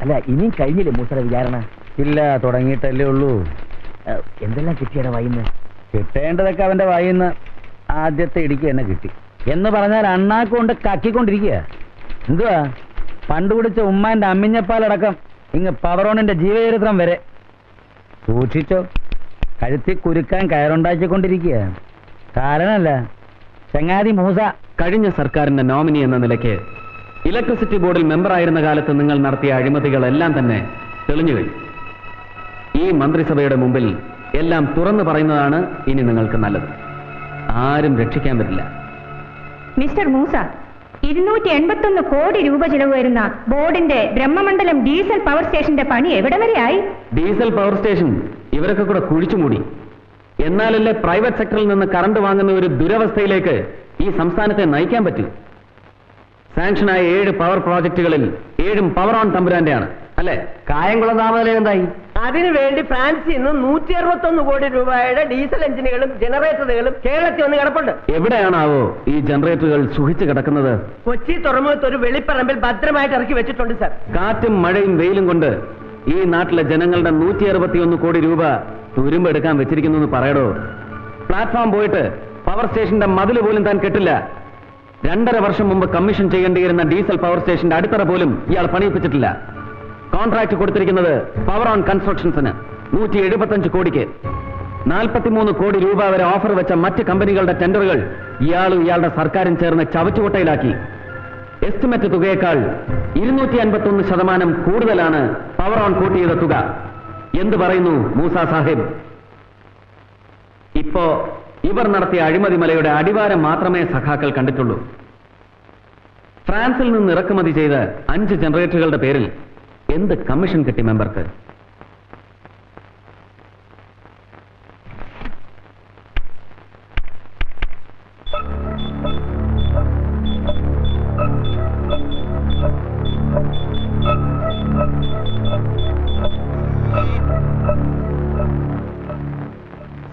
അല്ല ഇനിയും കഴിഞ്ഞില്ലേ മൂസറ വിചാരണ? ഇല്ല തുടങ്ങിയിട്ടല്ലേ ഉള്ളൂ. എന്തെല്ലാം കിട്ടിയാണ് വൈന്ന് കിട്ടേണ്ടതൊക്കെ അവന്റെ വായിന്ന് ആദ്യത്തെ ഇടിക്ക് തന്നെ കിട്ടി. എന്ന് പറഞ്ഞാൽ അണ്ണാക്കൊണ്ട് കക്കിക്കൊണ്ടിരിക്കുക. എന്തുവാ? പണ്ട് കുടിച്ച ഉമ്മാന്റെ അമ്മിഞ്ഞപ്പാലടക്കം ഇങ്ങ് പവറോണിന്റെ ജീവചരിത്രം വരെ. സൂക്ഷിച്ചോ? കഴുത്തി കുരുക്കാൻ കയറുണ്ടാക്കിക്കൊണ്ടിരിക്കുക. കാരണല്ല ചങ്ങാതി മൂസ കഴിഞ്ഞ സർക്കാരിന്റെ നോമിനി എന്ന നിലയ്ക്ക് ഇലക്ട്രിസിറ്റി ബോർഡിൽ മെമ്പറായിരുന്ന കാലത്ത് നിങ്ങൾ നടത്തിയ അഴിമതികളെല്ലാം തന്നെ തെളിഞ്ഞു കഴിഞ്ഞു. ഈ മന്ത്രിസഭയുടെ മുമ്പിൽ എല്ലാം തുറന്നു പറയുന്നതാണ് ഇനി നിങ്ങൾക്ക് നല്ലത്. ആരും രക്ഷിക്കാൻ പറ്റില്ല. മിസ്റ്റർ മൂസ ഇരുന്നൂറ്റി എൺപത്തൊന്ന് കോടി രൂപ ചിലവ് വരുന്ന ബോർഡിന്റെ ബ്രഹ്മമണ്ഡലം ഡീസൽ പവർ സ്റ്റേഷന്റെ പണി എവിടെ വരെയായി ഡീസൽ പവർ സ്റ്റേഷൻ ഇവരൊക്കെ കൂടെ കുഴിച്ചുമൂടി എന്നാലല്ലേ പ്രൈവറ്റ് സെക്ടറിൽ നിന്ന് കറണ്ട് വാങ്ങുന്ന ഒരു ദുരവസ്ഥയിലേക്ക് ഈ സംസ്ഥാനത്തെ നയിക്കാൻ പറ്റൂ? സാങ്ഷനായ ഏഴ് പവർ പ്രോജക്റ്റുകളിൽ ഏഴും പവർ ഓൺ തമ്പുരാന്റെയാണ്. അല്ലെ? കായംകുളം താമതല എന്തായി? അതിനുവേണ്ടി ഫ്രാൻസിൽ നിന്ന് നൂറ്റി അറുപത്തൊന്ന് കോടി രൂപയുടെ ഡീസൽ എഞ്ചിനുകളും ജനറേറ്ററുകളും കേരളത്തിൽ വന്ന് കിടപ്പുണ്ട്. എവിടെയാണാവോ ഈ ജനറേറ്ററുകൾ സുഹിച്ചു കിടക്കുന്നത്? കൊച്ചി തുറമുഖത്ത് ഒരു വെളിപ്പറമ്പിൽ ഭദ്രമായിട്ട് ഇറക്കി വെച്ചിട്ടുണ്ട് സാർ. കാറ്റും മഴയും വെയിലും കൊണ്ട് ഈ നാട്ടിലെ ജനങ്ങളുടെ നൂറ്റി അറുപത്തിയൊന്ന് കോടി രൂപ തുരുമ്പെടുക്കാൻ വെച്ചിരിക്കുന്നു എന്ന് പറയടോ. പ്ലാറ്റ്ഫോം പോയിട്ട് പവർ സ്റ്റേഷന്റെ മതിൽ പോലും താൻ കെട്ടില്ല. രണ്ടര വർഷം മുമ്പ് കമ്മീഷൻ ചെയ്യേണ്ടിയിരുന്ന ഡീസൽ പവർ സ്റ്റേഷന്റെ അടിത്തറ പോലും ഇയാൾ പണിയിപ്പിച്ചിട്ടില്ല. കോൺട്രാക്ട് കൊടുത്തിരിക്കുന്നത് പവർ ഓൺ കൺസ്ട്രക്ഷൻസിന് നൂറ്റി എഴുപത്തഞ്ച് കോടിക്ക്. നാൽപ്പത്തിമൂന്ന് കോടി രൂപ വരെ ഓഫർ വെച്ച മറ്റ് കമ്പനികളുടെ ടെൻഡറുകൾ ഇയാളും ഇയാളുടെ സർക്കാരും ചേർന്ന് ചവച്ചുകൊട്ടയിലാക്കി എസ്റ്റിമേറ്റ് തുകയേക്കാൾ ഇരുന്നൂറ്റി അൻപത്തൊന്ന് ശതമാനം കൂടുതലാണ് പവർ ഓൺ കൂട്ടി ചെയ്ത തുക. എന്ത് പറയുന്നു മൂസ സാഹിബ്? ഇപ്പോ ഇവർ നടത്തിയ അഴിമതി മലയുടെ അടിവാരം മാത്രമേ സഖാക്കൾ കണ്ടിട്ടുള്ളൂ. ഫ്രാൻസിൽ നിന്ന് ഇറക്കുമതി ചെയ്ത അഞ്ച് ജനറേറ്ററുകളുടെ പേരിൽ എന്ത് കമ്മീഷൻ കിട്ടി മെമ്പർക്ക്?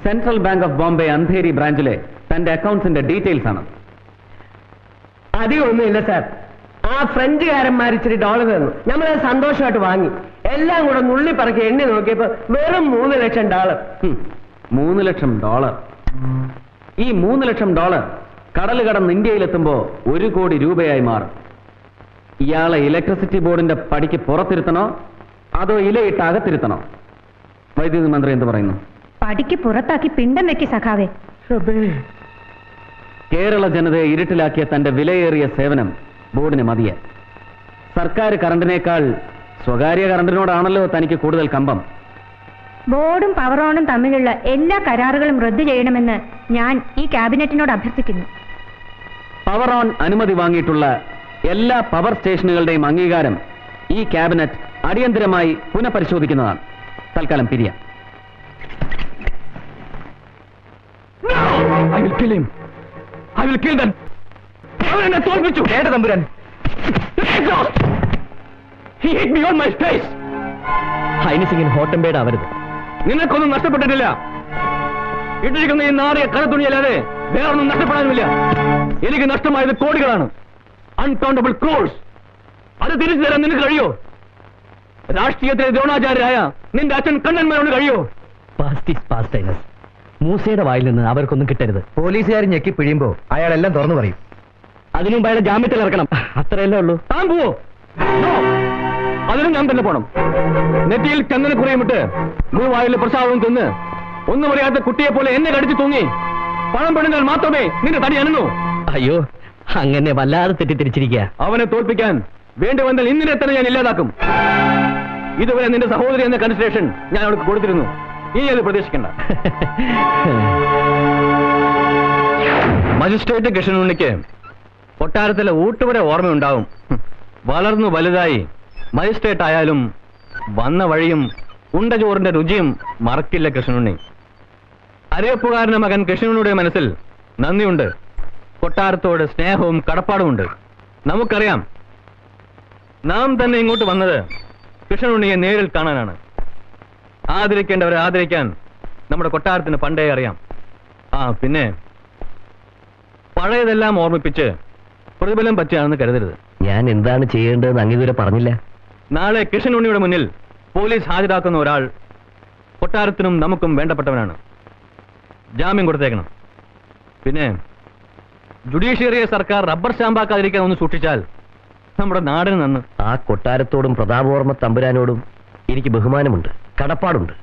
Central bank of Bombay Andheri ബ്രാഞ്ചിലെ തന്റെ അക്കൗണ്ട്സിന്റെ ഡീറ്റെയിൽസ് ആണ്. അധികമൊന്നുമില്ല സാർ. ആ ഫ്രഞ്ചുകാരന്മാർ ഇച്ചിരി ഡോളർ തന്നു. നമ്മൾ സന്തോഷമായിട്ട് വാങ്ങി. എല്ലാം കൂടെ നുള്ളി പറക്കി എണ്ണി നോക്കിയപ്പോ വെറും മൂന്ന് ലക്ഷം ഡോളർ മൂന്ന് ലക്ഷം ഡോളർ ഈ മൂന്ന് ലക്ഷം ഡോളർ കടൽ കടന്ന് ഇന്ത്യയിലെത്തുമ്പോ ഒരു കോടി രൂപയായി മാറും. ഇയാളെ ഇലക്ട്രിസിറ്റി ബോർഡിന്റെ പടിക്ക് പുറത്തിരുത്തണോ? അതോ ഇലയിട്ട് അകത്തിരുത്തണോ വൈദ്യുതി മന്ത്രി എന്ത് പറയുന്നു? പടിക്ക് പുറത്താക്കി പിണ്ടം വെക്കി സഖാവേ. കേരള ജനതയെ ഇരുട്ടിലാക്കിയ തന്റെ വിലയേറിയ സേവനം ബോർഡിന് മതിയെ. സർക്കാർ കറണ്ടിനേക്കാൾ സ്വകാര്യ കറണ്ടിനോടാണല്ലോ തനിക്ക് കൂടുതൽ കമ്പം. ബോർഡും പവറോണും തമ്മിലുള്ള എല്ലാ കരാറുകളും റദ്ദു ചെയ്യണമെന്ന് ഞാൻ ഈ ക്യാബിനറ്റിനോട് അഭ്യർത്ഥിക്കുന്നു. പവർ ഓൺ അനുമതി വാങ്ങിയിട്ടുള്ള എല്ലാ പവർ സ്റ്റേഷനുകളുടെയും അംഗീകാരം ഈ ക്യാബിനറ്റ് അടിയന്തരമായി പുനഃപരിശോധിക്കുന്നതാണ്. തൽക്കാലം പിരിയ. I will kill him. I will kill them. അവരെന്നെ തോൽപ്പിച്ചു. കേട്ട തമ്പുരാൻ? He hit me on my face. ഹൈനസിംഗിൻ ഹോട്ടംബേഡ് ആവരുത്. നിനക്കൊന്നും നഷ്ടപ്പെട്ടിട്ടില്ല. ഇട്ടിരിക്കുന്ന ഈ നാറിയ കടത്തുണിയല്ലാതെ വേറൊന്നും നഷ്ടപ്പെടാനുമില്ല. എനിക്ക് നഷ്ടമായത് കോടികളാണ്. അൺകൗണ്ടബിൾ ക്രോഴ്സ് അത് തിരിച്ചു തരാൻ നിനക്ക് കഴിയോ? രാഷ്ട്രീയത്തിലെ ദ്രോണാചാര്യരായ നിന്റെ അച്ഛൻ കണ്ണന്മാരോട് കഴിയോ? പാസ്റ്റ് ഈസ് പാസ്റ്റ് മൂസയുടെ വായിൽ നിന്ന് അവർക്കൊന്നും കിട്ടരുത്. പോലീസുകാർ ഞെക്കി പിഴിയുമ്പോ അയാളെല്ലാം തുറന്നു പറയും. അതിനും അയാളെ ജാമ്യത്തിൽ ഇറക്കണം. അത്രയല്ലേ ഉള്ളൂ? താൻ പോവോ. അതിനും ഞാൻ തന്നെ പോണം. നെറ്റിയിൽ ചന്ദന കുറയുമിട്ട് ഗുരുവായൂരിലെ പ്രസാദവും തിന്ന് ഒന്നും അറിയാത്ത കുട്ടിയെ പോലെ എന്നെ കടിച്ചു തൂങ്ങി. പണം പെടുന്നാൽ മാത്രമേ നിന്റെ തടി അനുന്നു അയ്യോ അങ്ങനെ വല്ലാതെ തെറ്റിദ്ധരിച്ചിരിക്കുക അവനെ തോൽപ്പിക്കാൻ വേണ്ടി വന്നാൽ ഇന്നിനെ തന്നെ ഞാൻ ഇല്ലാതാക്കും. ഇതുവരെ നിന്റെ സഹോദരി എന്ന കൺസിഡറേഷൻ ഞാൻ അവൾക്ക് കൊടുത്തിരുന്നു. ഇനി അത് പ്രതീക്ഷിക്കണ്ട. മജിസ്ട്രേറ്റ് കൃഷ്ണനുണ്ണിക്ക് കൊട്ടാരത്തിലെ ഊട്ടുവരെ ഓർമ്മയുണ്ടാവും. വളർന്നു വലുതായി മജിസ്ട്രേറ്റ് ആയാലും വന്ന വഴിയും ഉണ്ടചോറിന്റെ രുചിയും മറക്കില്ല കൃഷ്ണനുണ്ണി. അരയപ്പുകാരന്റെ മകൻ കൃഷ്ണനുണ്ണിയുടെ മനസ്സിൽ നന്ദിയുണ്ട്. കൊട്ടാരത്തോട് സ്നേഹവും കടപ്പാടുമുണ്ട്. നമുക്കറിയാം. നാം തന്നെ ഇങ്ങോട്ട് വന്നത് കൃഷ്ണനുണ്ണിയെ നേരിൽ കാണാനാണ്. ആദരിക്കേണ്ടവരെ ആദരിക്കാൻ നമ്മുടെ കൊട്ടാരത്തിന് പണ്ടേ അറിയാം. ആ പിന്നെ പഴയതെല്ലാം ഓർമ്മിപ്പിച്ച് പ്രതിഫലം പറ്റുകയാണെന്ന് കരുതരുത്. ഞാൻ എന്താണ് ചെയ്യേണ്ടതെന്ന് അങ്ങിതുവരെ പറഞ്ഞില്ല. നാളെ കൃഷ്ണനുണ്ണിയുടെ മുന്നിൽ പോലീസ് ഹാജരാക്കുന്ന ഒരാൾ കൊട്ടാരത്തിനും നമുക്കും വേണ്ടപ്പെട്ടവനാണ്. ജാമ്യം കൊടുത്തേക്കണം. പിന്നെ ജുഡീഷ്യറിയെ സർക്കാർ റബ്ബർ സ്റ്റാമ്പാക്കാതിരിക്കാൻ ഒന്ന് സൂക്ഷിച്ചാൽ നമ്മുടെ നാടിന് നന്ന്. ആ കൊട്ടാരത്തോടും പ്രതാപവർമ്മ തമ്പുരാനോടും എനിക്ക് ബഹുമാനമുണ്ട്. കടപ്പാടുണ്ട്.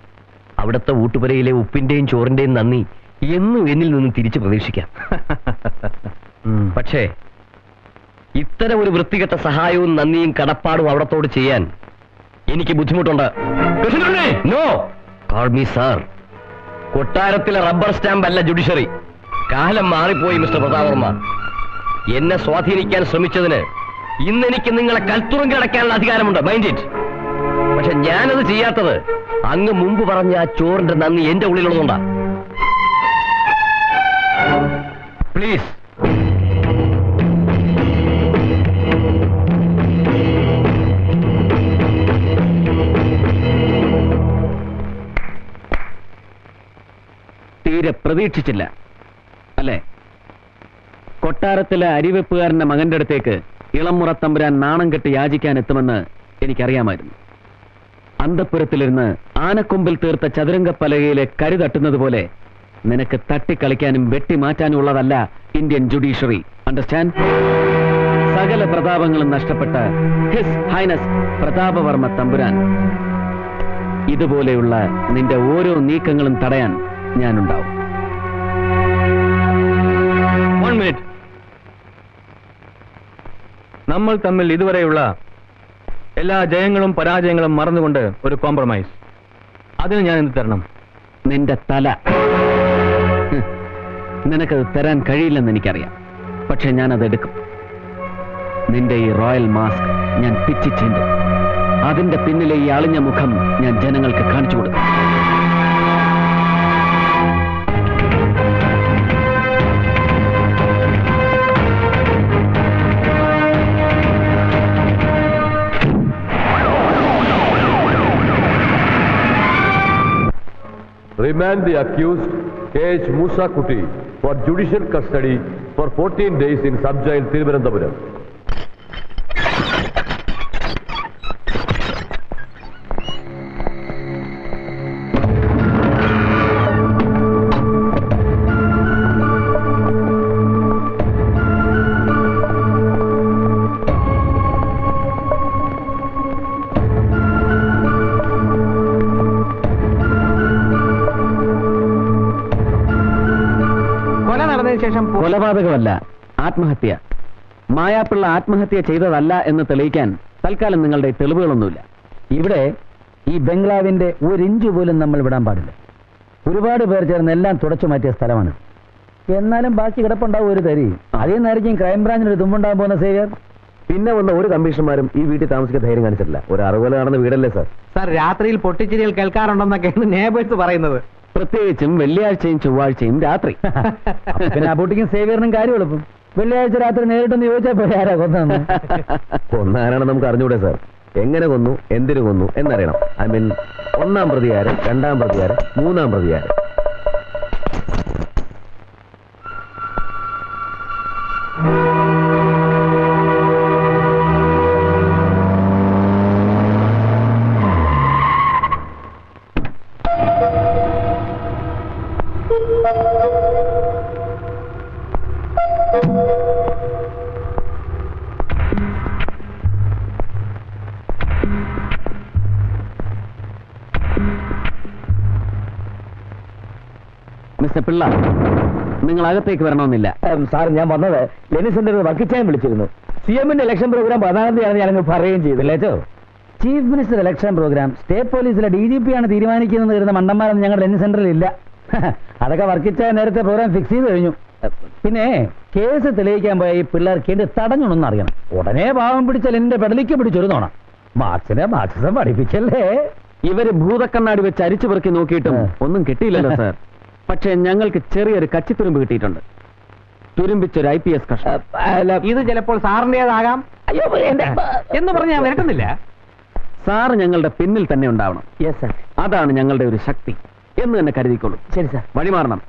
അവിടുത്തെ ഊട്ടുപുരയിലെ ഉപ്പിന്റെയും ചോറിന്റെയും നന്ദി എന്നും എന്നിൽ നിന്ന് തിരിച്ചു പ്രതീക്ഷിക്കാം. പക്ഷേ ഇത്തരം ഒരു വൃത്തികെട്ട സഹായവും നന്ദിയും കടപ്പാടും അവിടത്തോട് ചെയ്യാൻ എനിക്ക് ബുദ്ധിമുട്ടുണ്ട്. നോ കോൾ മീ സാർ കൊട്ടാരത്തിലെ റബ്ബർ സ്റ്റാമ്പ് അല്ല ജുഡീഷ്യറി. കാലം മാറിപ്പോയി മിസ്റ്റർ പ്രതാപവർമ്മ. എന്നെ സ്വാധീനിക്കാൻ ശ്രമിച്ചതിന് ഇന്നെനിക്ക് നിങ്ങളെ കൽത്തുറങ്കി അടയ്ക്കാനുള്ള അധികാരമുണ്ട്. മൈൻഡ് ഇറ്റ് പക്ഷെ ഞാനത് ചെയ്യാത്തത് അങ്ങ് മുമ്പ് പറഞ്ഞ ആ ചോറിന്റെ നന്ദി എന്റെ ഉള്ളിലുള്ളതുകൊണ്ടാ. പ്ലീസ് തീരെ പ്രതീക്ഷിച്ചില്ല. അല്ലേ? കൊട്ടാരത്തിലെ അരിവെപ്പുകാരന്റെ മകന്റെ അടുത്തേക്ക് ഇളമുറ തമ്പുരാൻ നാണം കെട്ട് യാചിക്കാൻ എത്തുമെന്ന് എനിക്കറിയാമായിരുന്നു. അന്തപ്പുരത്തിലിരുന്ന് ആനക്കൊമ്പിൽ തീർത്ത ചതുരംഗപ്പലകയിലെ കരി തട്ടുന്നത് പോലെ നിനക്ക് തട്ടിക്കളിക്കാനും വെട്ടിമാറ്റാനും ഉള്ളതല്ല ഇന്ത്യൻ ജുഡീഷ്യറി. അണ്ടർസ്റ്റാൻഡ് സകല പ്രതാപങ്ങളും നഷ്ടപ്പെട്ട ഹിസ് ഹൈനസ് പ്രതാപവർമ്മ തമ്പുരാൻ. ഇതുപോലെയുള്ള നിന്റെ ഓരോ നീക്കങ്ങളും തടയാൻ ഞാനുണ്ടാവും. നമ്മൾ തമ്മിൽ ഇതുവരെയുള്ള എല്ലാ ജയങ്ങളും പരാജയങ്ങളും മറന്നുകൊണ്ട് ഒരു കോംപ്രമൈസ് അതിന് ഞാൻ എന്ത് തരണം? നിന്റെ തല. നിനക്കത് തരാൻ കഴിയില്ലെന്ന് എനിക്കറിയാം. പക്ഷെ ഞാനത് എടുക്കും. നിന്റെ ഈ റോയൽ മാസ്ക് ഞാൻ പിച്ചിച്ചീണ്ടും അതിന്റെ പിന്നിലെ ഈ അളിഞ്ഞ മുഖം ഞാൻ ജനങ്ങൾക്ക് കാണിച്ചു കൊടുക്കും. Remand the accused K.H. Musa Kuti for judicial custody for 14 days in sub-jail Thiruvananthapuram. ശേഷം കൊലപാതകമല്ല ആത്മഹത്യ. മായാപ്പിള്ള ആത്മഹത്യ ചെയ്തതല്ല എന്ന് തെളിയിക്കാൻ തൽക്കാലം നിങ്ങളുടെ തെളിവുകളൊന്നുമില്ല. ഇവിടെ ഈ ബംഗ്ലാവിന്റെ ഒരു ഇഞ്ച് പോലും നമ്മൾ വിടാൻ പാടില്ല. ഒരുപാട് പേർ ചേർന്ന് എല്ലാം തുടച്ചു മാറ്റിയ സ്ഥലമാണ്. എന്നാലും ബാക്കി കിടപ്പുണ്ടാവും ഒരു തരി. അതേ നേരം ക്രൈംബ്രാഞ്ചിന് ഒരു തുമ്പുണ്ടാകാൻ പോകുന്ന സേവിയർ. പിന്നെ വന്ന ഒരു കമ്മീഷണർമാരും ഈ വീട്ടിൽ താമസിക്കാൻ ധൈര്യം കാണിച്ചിട്ടില്ല. ഒരു അറുപോലെ നടന്ന വീടല്ലേ സാർ? സാർ രാത്രിയിൽ പൊട്ടിച്ചിരികൾ കേൾക്കാറുണ്ടെന്നൊക്കെയാണ് നേബേഴ്സ് പറയുന്നത്. പ്രത്യേകിച്ചും വെള്ളിയാഴ്ചയും ചൊവ്വാഴ്ചയും രാത്രി. അപ്പൊ പിന്നെ അബൂട്ടിക്കും സേവിയറിനും കാര്യം എളുപ്പം വെള്ളിയാഴ്ച രാത്രി നേരിട്ടൊന്ന് ചോദിച്ചാൽ പോലെ ആരാ കൊന്നു കൊന്നാരാണ് നമുക്ക് അറിഞ്ഞൂടെ സാർ. എങ്ങനെ കൊന്നു എന്തിനു കൊന്നു എന്നറിയണം. ഐ മീൻ ഒന്നാം പ്രതികാരം രണ്ടാം പ്രതികാരം മൂന്നാം പ്രതികാരം. മിസ്റ്റർ പിള്ള. നിങ്ങൾ അകത്തേക്ക് വരണമെന്നില്ല സാർ ഞാൻ വന്നത് ലെനി സെന്ററിൽ വർക്കിച്ചാൻ വിളിച്ചിരുന്നു. സി എമ്മിന്റെ ഇലക്ഷൻ പ്രോഗ്രാം പതിനാറാം ഞാനങ്ങ് പറയുകയും ചെയ്തില്ലേച്ചോ chief minister election programme state പോലീസിലെ ഡി ജി പി ആണ് തീരുമാനിക്കുന്നത് വരുന്ന മണ്ടന്മാരൊന്നും ഞങ്ങളുടെ ലെനി സെന്ററിൽ ഇല്ല. അതൊക്കെ വർക്കിച്ച നേരത്തെ പ്രോഗ്രാം ഫിക്സ് ചെയ്ത് കഴിഞ്ഞു. പിന്നെ കേസ് തെളിയിക്കാൻ പോയ ഈ പിള്ളേർക്ക് എന്റെ തടഞ്ഞുണെന്ന് അറിയണം. ഉടനെ പാവം പിടിച്ചാൽ എന്റെ പെടലിക്ക് പിടിച്ചൊരുന്നോണം. മാർക്സിനെ മാർക്സിസം പഠിപ്പിക്കല്ലേ ഇവർ ഭൂതക്കണ്ണാടി വെച്ച് അരിച്ചു പെറുക്കി നോക്കിയിട്ടും ഒന്നും കിട്ടിയില്ലല്ലോ സാർ. പക്ഷേ ഞങ്ങൾക്ക് ചെറിയൊരു കച്ചിത്തുരുമ്പ് കിട്ടിയിട്ടുണ്ട്. തുരുമ്പിച്ചൊരു ഐ പി എസ് കഷ്ണം. ഇത് ചിലപ്പോൾ സാറിന്റെതാകാം അയ്യോ എന്ന് പറഞ്ഞ് ഞാൻ വരട്ടുന്നില്ല. സാർ ഞങ്ങളുടെ പിന്നിൽ തന്നെ ഉണ്ടാവണം. യെസ് സർ അതാണ് ഞങ്ങളുടെ ഒരു ശക്തി. എന്ന് തന്നെ കരുതിക്കോളൂ. ശരി സാർ വഴിമാറണം.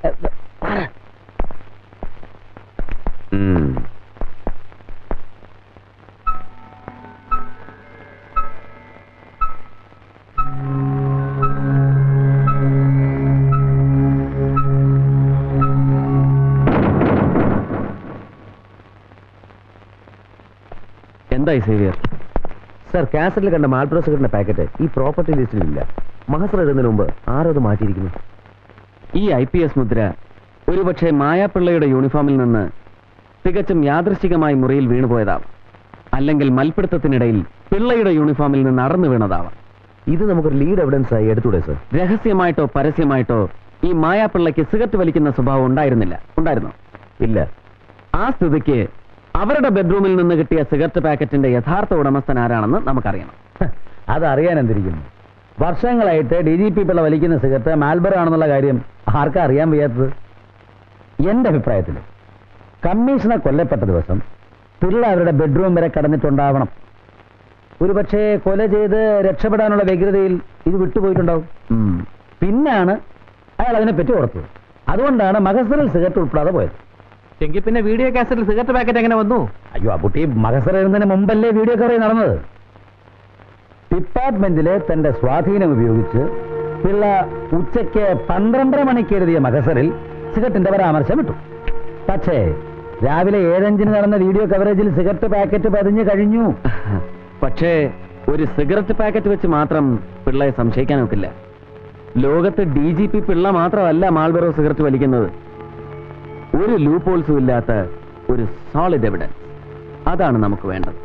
എന്തായി സേവിയർ? സർ കാസറ്റിൽ കണ്ട മാൽപ്രോസ് സിഗരറ്റിന്റെ പാക്കറ്റ് ഈ പ്രോപ്പർട്ടി ലിസ്റ്റിലില്ല. മഹസർ എഴുതുന്നതിന് മുമ്പ് ആരോ അത് മാറ്റിയിരിക്കുന്നു. ഈ ഐ പി എസ് മുദ്ര ഒരുപക്ഷെ മായാപിള്ളയുടെ യൂണിഫോമിൽ നിന്ന് തികച്ചും യാദൃശ്ചികമായി മുറിയിൽ വീണുപോയതാവാം അല്ലെങ്കിൽ മൽപിടുത്തത്തിനിടയിൽ പിള്ളയുടെ യൂണിഫോമിൽ നിന്ന് നടന്നു വീണതാവാം. ഇത് നമുക്കൊരു ലീഡ് എവിഡൻസ് ആയി എടുത്തൂടെ സർ? രഹസ്യമായിട്ടോ പരസ്യമായിട്ടോ ഈ മായാപിള്ളയ്ക്ക് സിഗറ്റ് വലിക്കുന്ന സ്വഭാവം ഉണ്ടായിരുന്നില്ല. ഉണ്ടായിരുന്നോ? ഇല്ല. ആ സ്ഥിതിക്ക് അവരുടെ ബെഡ്റൂമിൽ നിന്ന് കിട്ടിയ സിഗരറ്റ് പാക്കറ്റിന്റെ യഥാർത്ഥ ഉടമസ്ഥൻ ആരാണെന്ന് നമുക്കറിയണം. അതറിയാൻ എന്തിരിക്കുന്നു? വർഷങ്ങളായിട്ട് ഡി ജി പി പിള്ള വലിക്കുന്ന സിഗരറ്റ് മാൽബറോ ആണെന്നുള്ള കാര്യം ആർക്കാ അറിയാൻ വയ്യാത്തത്? എന്റെ അഭിപ്രായത്തിൽ കമ്മീഷനെ കൊല്ലപ്പെട്ട ദിവസം പിള്ള അവരുടെ ബെഡ്റൂം വരെ കടന്നിട്ടുണ്ടാവണം. ഒരുപക്ഷെ കൊല ചെയ്ത് രക്ഷപ്പെടാനുള്ള വ്യഗ്രതയിൽ ഇത് വിട്ടുപോയിട്ടുണ്ടാവും. പിന്നാണ് അയാൾ അതിനെപ്പറ്റി ഓർത്തത്. അതുകൊണ്ടാണ് മഹസറിൽ സിഗരറ്റ് ഉൾപ്പെടാതെ പോയത്. എങ്കിൽ പിന്നെ വീഡിയോ കാസറ്റിൽ സിഗരറ്റ് പാക്കറ്റ് എങ്ങനെ വന്നു? അയ്യോ ആ കുട്ടി എഴുതുന്നതിന് മുമ്പല്ലേ വീഡിയോ കവറി നടന്നത്? ഡിപ്പാർട്ട്മെന്റിലെ തന്റെ സ്വാധീനം ഉപയോഗിച്ച് പിള്ള ഉച്ചയ്ക്ക് പന്ത്രണ്ടര മണിക്ക് എഴുതിയ മഹസറിൽ സിഗരറ്റിന്റെ പരാമർശം ഇട്ടു. പക്ഷേ രാവിലെ ഏഴഞ്ചിന് നടന്ന വീഡിയോ കവറേജിൽ സിഗരറ്റ് പാക്കറ്റ് പതിഞ്ഞു കഴിഞ്ഞു. പക്ഷേ ഒരു സിഗരറ്റ് പാക്കറ്റ് വെച്ച് മാത്രം പിള്ളയെ സംശയിക്കാൻ നോക്കില്ല ലോകത്ത് ഡി ജി പി പിള്ള മാത്രമല്ല മാൾബറോ സിഗരറ്റ് വലിക്കുന്നത്. ഒരു ലൂപ്പോൾസും ഇല്ലാത്ത ഒരു സോളിഡ് എവിഡൻസ് അതാണ് നമുക്ക് വേണ്ടത്.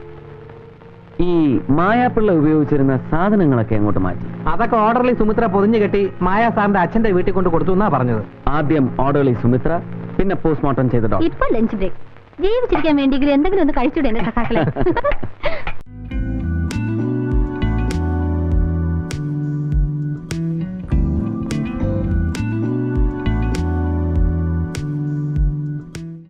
ഈ മായാപ്പിള്ള ഉപയോഗിച്ചിരുന്ന സാധനങ്ങളൊക്കെ അങ്ങോട്ട് മാറ്റി? അതൊക്കെ ഓർഡർലി സുമിത്ര പൊതിഞ്ഞു കെട്ടി മായാ സാറിന്റെ അച്ഛന്റെ വീട്ടിൽ കൊണ്ട് കൊടുത്തു എന്നാ പറഞ്ഞത്. ആദ്യം ഓർഡർലി സുമിത്ര പിന്നെ പോസ്റ്റ്മോർട്ടം ചെയ്ത ഡോക്ടർ ഇപ്പൊ ലഞ്ച് ബ്രേക്ക് ജീവിച്ചിരിക്കാൻ വേണ്ടിയെങ്കിലും എന്തെങ്കിലും ഒന്ന് കഴിച്ചൂടെ സഖാക്കളെ?